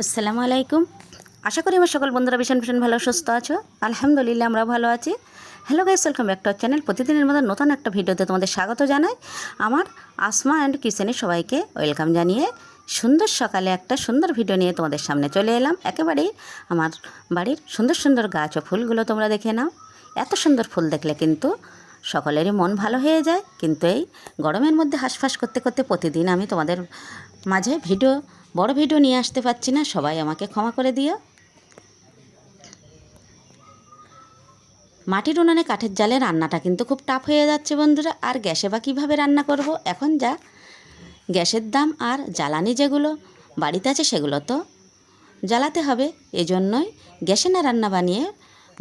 আসসালামু আলাইকুম। আশা করি আমার সকল বন্ধুরা ভীষণ ভীষণ ভালো, সুস্থ আছো। আলহামদুলিল্লাহ, আমরা ভালো আছি। Hello guys welcome back to channel প্রতিদিনের মতো নতুন একটা ভিডিওতে তোমাদের স্বাগত জানাই। আমার আসমা অ্যান্ড কিচেনে সবাইকে ওয়েলকাম জানিয়ে সুন্দর সকালে একটা সুন্দর ভিডিও নিয়ে তোমাদের সামনে চলে এলাম। একেবারেই আমার বাড়ির সুন্দর সুন্দর গাছ ও ফুলগুলো তোমরা দেখে নাও। এত সুন্দর ফুল দেখলে কিন্তু সকলেরই মন ভালো হয়ে যায়। কিন্তু এই গরমের মধ্যে হাঁসফাঁস করতে করতে প্রতিদিন আমি তোমাদের মাঝে ভিডিও বড় ভিডিও নিয়ে আসতে পারছি না, সবাই আমাকে ক্ষমা করে দিও। মাটির উনানে কাঠের জালে রান্নাটা কিন্তু খুব টাফ হয়ে যাচ্ছে বন্ধুরা, আর গ্যাসে বা কীভাবে রান্না করব? এখন যা, গ্যাসের দাম আর জ্বালানি যেগুলো, বাড়িতে আছে সেগুলো তো জ্বালাতে হবে। এজন্যই গ্যাসে না রান্না বানিয়ে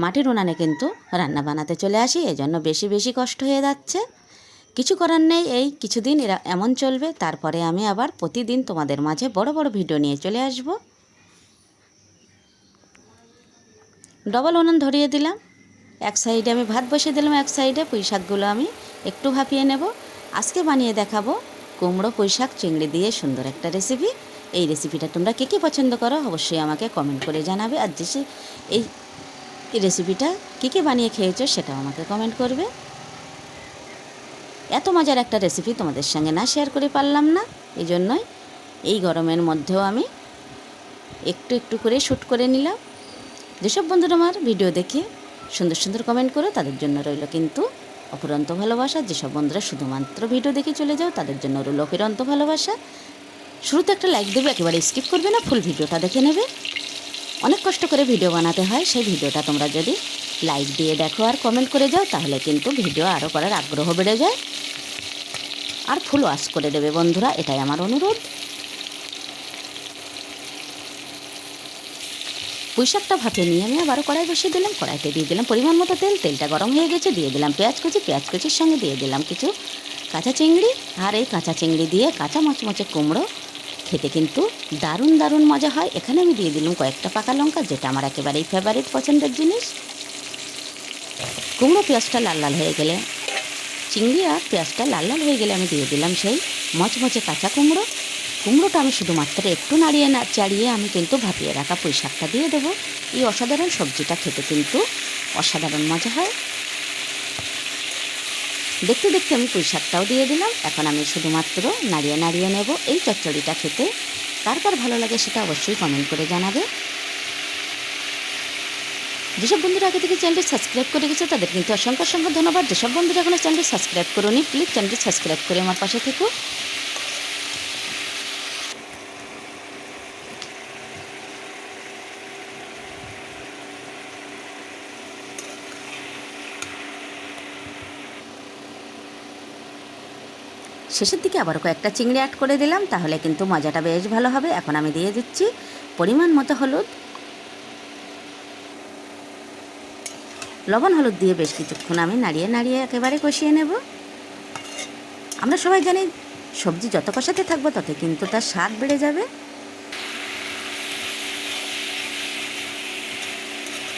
মাটির উনানে কিন্তু রান্না বানাতে চলে আসি, এজন্য বেশি বেশি কষ্ট হয়ে যাচ্ছে। কিছু করার নেই, এই কিছুদিন এরা এমন চলবে, তারপরে আমি আবার প্রতিদিন তোমাদের মাঝে বড় বড় ভিডিও নিয়ে চলে আসব। ডবল উনুন ধরিয়ে দিলাম। এক সাইডে আমি ভাত বসিয়ে দিলাম, এক সাইডে পুঁই শাকগুলো আমি একটু ভাপিয়ে নেব। আজকে বানিয়ে দেখাবো কুমড়ো, পুঁই শাক, চিংড়ি দিয়ে সুন্দর একটা রেসিপি এই রেসিপিটা তোমরা কে কী পছন্দ করো অবশ্যই আমাকে কমেন্ট করে জানাবে। আর যে এই রেসিপিটা কী কী বানিয়ে খেয়েছো সেটাও আমাকে কমেন্ট করবে। এত মজার একটা রেসিপি তোমাদের সঙ্গে না শেয়ার করে পারলাম না। এই জন্যই এই গরমের মধ্যেও আমি একটু একটু করে শ্যুট করে নিলাম। যেসব বন্ধুরা আমার ভিডিও দেখে সুন্দর সুন্দর কমেন্ট করো, তাদের জন্য রইল কিন্তু অফুরন্ত ভালোবাসা। যেসব বন্ধুরা শুধুমাত্র ভিডিও দেখে চলে যাও, তাদের জন্য রইল অফুরন্ত ভালোবাসা। শুরুতে একটা লাইক দেবে, একেবারে স্কিপ করবে না ফুল ভিডিওটা দেখে নেবে। অনেক কষ্ট করে ভিডিও বানাতে হয়, সেই ভিডিওটা তোমরা যদি লাইক দিয়ে দেখো আর কমেন্ট করে যাও, তাহলে কিন্তু ভিডিও আরও করার আগ্রহ বেড়ে যায়। আর ফুল ওয়াশ করে দেবে বন্ধুরা, এটাই আমার অনুরোধ। পুঁইশাকটা ভাপে নিয়ে আমি আবারও কড়াই বসিয়ে দিলাম, কড়াইতে দিয়ে দিলাম পরিমাণ মতো তেল, তেলটা গরম হয়ে গেছে, দিয়ে দিলাম পেঁয়াজ কুচি, পেঁয়াজ কুচির সঙ্গে দিয়ে দিলাম কিছু কাঁচা চিংড়ি। আর এই কাঁচা চিংড়ি দিয়ে কাঁচা মচমচে কুমড়ো, খেতে কিন্তু দারুণ দারুণ মজা হয়। এখানে আমি দিয়ে দিলাম কয়েকটা পাকা লঙ্কা, যেটা আমার একেবারেই ফেভারিট পছন্দের জিনিস। কুমড়ো পেঁয়াজটা লাল লাল হয়ে গেলে, চিংড়ি আর পেঁয়াজটা লাল লাল হয়ে গেলে আমি দিয়ে দিলাম সেই মচমচে কাঁচা কুমড়ো। কুমড়োটা আমি শুধুমাত্র একটু নাড়িয়ে না, চাড়িয়ে আমি কিন্তু ভাপিয়ে রাখা পুঁই শাকটা দিয়ে দেবো। এই অসাধারণ সবজিটা খেতে কিন্তু অসাধারণ মজা হয়। দেখতে দেখতে আমি পুঁই শাকটাও দিয়ে দিলাম। এখন আমি শুধুমাত্র নাড়িয়ে নাড়িয়ে নেব। এই চচ্চড়িটা খেতে কার কার ভালো লাগে সেটা অবশ্যই কমেন্ট করে জানাবে। যেসব বন্ধুরা আগে থেকে চ্যানেলটি সাবস্ক্রাইব করে গেছে তাদের কিন্তু অসংখ্য অসংখ্য ধন্যবাদ। যেসব বন্ধুরা এখনও চ্যানেলটি সাবস্ক্রাইব করোনি প্লিজ চ্যানেলটি সাবস্ক্রাইব করে আমার পাশে থেকো। শেষের দিকে আবার কয়েকটা চিংড়ি অ্যাড করে দিলাম, তাহলে কিন্তু মজাটা বেশ ভালো হবে। এখন আমি দিয়ে দিচ্ছি পরিমাণ মতো হলুদ। লবণ, হলুদ দিয়ে বেশ কিছুক্ষণ আমি নাড়িয়ে নাড়িয়ে একেবারে কষিয়ে নেব। আমরা সবাই জানি সবজি যত কষাতে থাকব তত কিন্তু তার স্বাদ বেড়ে যাবে।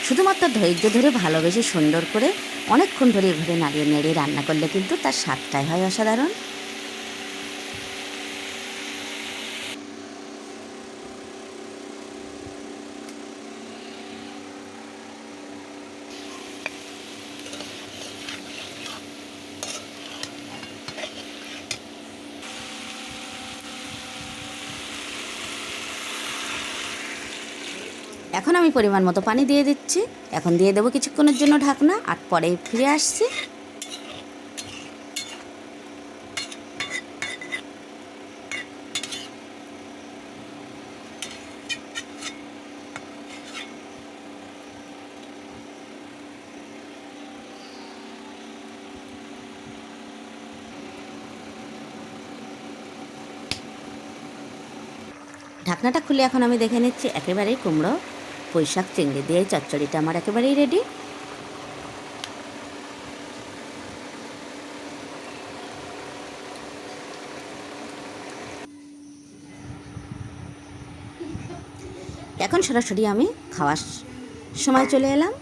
শুধুমাত্র ধৈর্য ধরে ভালোবেসে সুন্দর করে অনেকক্ষণ ধরে এভাবে নাড়িয়ে নাড়িয়ে রান্না করলে কিন্তু তার স্বাদটাই হয় অসাধারণ। এখন আমি পরিমাণ মতো পানি দিয়ে দিচ্ছি। এখন দিয়ে দেবো কিছুক্ষণের জন্য ঢাকনা, আর পরে ফিরে আসছি। ঢাকনাটা খুলে এখন আমি দেখে নিচ্ছি, একেবারেই কুমড়ো। পুঁইশাক চিংড়ি দিয়ে চচ্চড়িটা আমার একেবারেই রেডি এখন সরাসরি আমি খাওয়ার সময় চলে এলাম।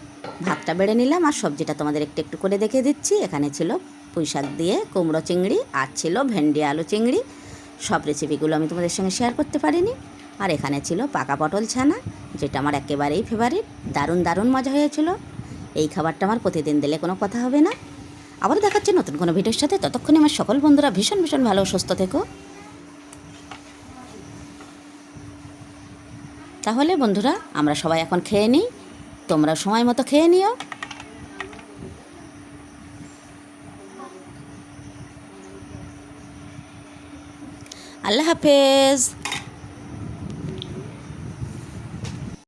ভাতটা বেড়ে নিলাম আর সবজিটা তোমাদের একটু একটু করে দেখে দিচ্ছি। এখানে ছিল পুঁই শাক দিয়ে কুমড়ো চিংড়ি, আর ছিল ভেন্ডি আলু চিংড়ি। সব রেসিপিগুলো আমি তোমাদের সঙ্গে শেয়ার করতে পারিনি। আর এখানে ছিল পাকা পটল ছানা, যেটা আমার একেবারেই ফেভারিট দারুণ দারুণ মজা হয়েছিল। এই খাবারটা আমার প্রতিদিন দিলে কোনো কথা হবে না। আবার দেখাচ্ছি নতুন কোনো ভিডিওর সাথে। ততক্ষণে আমার সকল বন্ধুরা ভীষণ ভীষণ ভালো, সুস্থ থেকো। তাহলে বন্ধুরা, আমরা সবাই এখন খেয়ে নিই। তোমরা সময় মতো খেয়ে নিও। আল্লাহ হাফেজ।